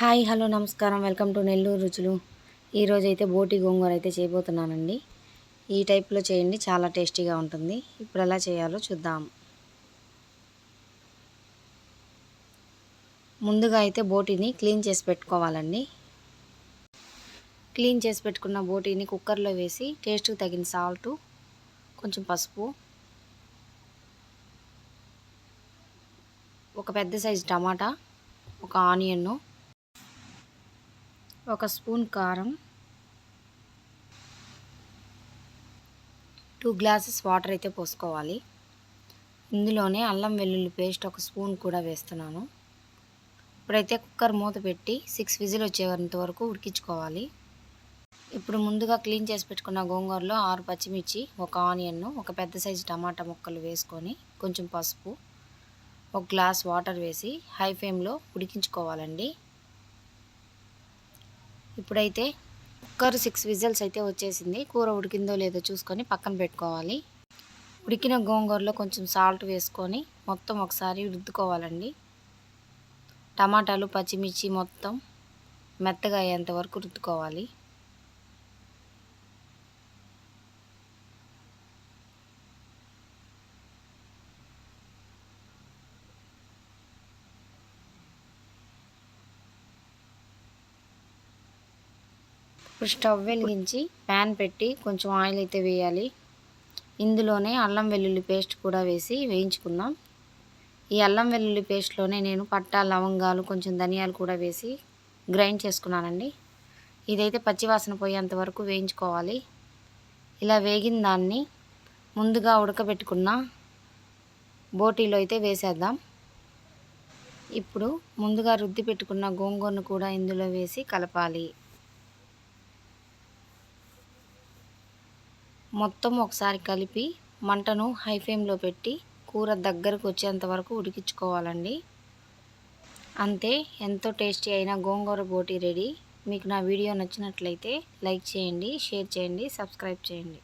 Hi hello నమస్కారం. Welcome to Nellore రుచులు. ఈరోజు అయితే బోటి గోంగూర అయితే చేయబోతున్నానండి. ఈ టైప్లో చేయండి చాలా టేస్టీగా ఉంటుంది. ఇప్పుడు ఎలా చేయాలో చూద్దాం. ముందుగా అయితే బోటీని క్లీన్ చేసి పెట్టుకోవాలండి. క్లీన్ చేసి పెట్టుకున్న బోటీని కుక్కర్లో వేసి టేస్ట్కి తగిన సాల్టు కొంచెం పసుపు ఒక పెద్ద సైజు టమాటా ఒక ఆనియన్ను ఒక స్పూన్ కారం టూ గ్లాసెస్ వాటర్ అయితే పోసుకోవాలి. ఇందులోనే అల్లం వెల్లుల్లి పేస్ట్ ఒక స్పూన్ కూడా వేస్తున్నాను. ఇప్పుడైతే కుక్కర్ మూత పెట్టి సిక్స్ విజిల్ వచ్చేంత వరకు ఉడికించుకోవాలి. ఇప్పుడు ముందుగా క్లీన్ చేసి పెట్టుకున్న గోంగూరలో ఆరు పచ్చిమిర్చి ఒక ఆనియన్ను ఒక పెద్ద సైజు టమాటా ముక్కలు వేసుకొని కొంచెం పసుపు ఒక గ్లాస్ వాటర్ వేసి హై ఫ్లేమ్లో ఉడికించుకోవాలండి. ఇప్పుడైతే కుక్కర్ సిక్స్ విజిల్స్ అయితే వచ్చేసింది. కూర ఉడికిందో లేదో చూసుకొని పక్కన పెట్టుకోవాలి. ఉడికిన గోంగూరలో కొంచెం సాల్ట్ వేసుకొని మొత్తం ఒకసారి రుద్దుకోవాలండి. టమాటాలు పచ్చిమిర్చి మొత్తం మెత్తగా అయ్యేంత వరకు రుద్దుకోవాలి. ఇప్పుడు స్టవ్ వెలిగించి ప్యాన్ పెట్టి కొంచెం ఆయిల్ అయితే వేయాలి. ఇందులోనే అల్లం వెల్లుల్లి పేస్ట్ కూడా వేసి వేయించుకుందాం. ఈ అల్లం వెల్లుల్లి పేస్ట్లోనే నేను పట్టా లవంగాలు కొంచెం ధనియాలు కూడా వేసి గ్రైండ్ చేసుకున్నానండి. ఇదైతే పచ్చివాసన పోయేంత వరకు వేయించుకోవాలి. ఇలా వేగిన దాన్ని ముందుగా ఉడకబెట్టుకున్న బోటీలో అయితే వేసేద్దాం. ఇప్పుడు ముందుగా రుద్ది పెట్టుకున్న గోంగూరను కూడా ఇందులో వేసి కలపాలి. మొత్తం ఒకసారి కలిపి మంటను హై ఫ్లేమ్లో పెట్టి కూర దగ్గరకు వచ్చేంత వరకు ఉడికించుకోవాలండి. అంతే ఎంతో టేస్టీ అయిన గోంగూర బోటి రెడీ. మీకు నా వీడియో నచ్చినట్లయితే లైక్ చేయండి షేర్ చేయండి సబ్స్క్రైబ్ చేయండి.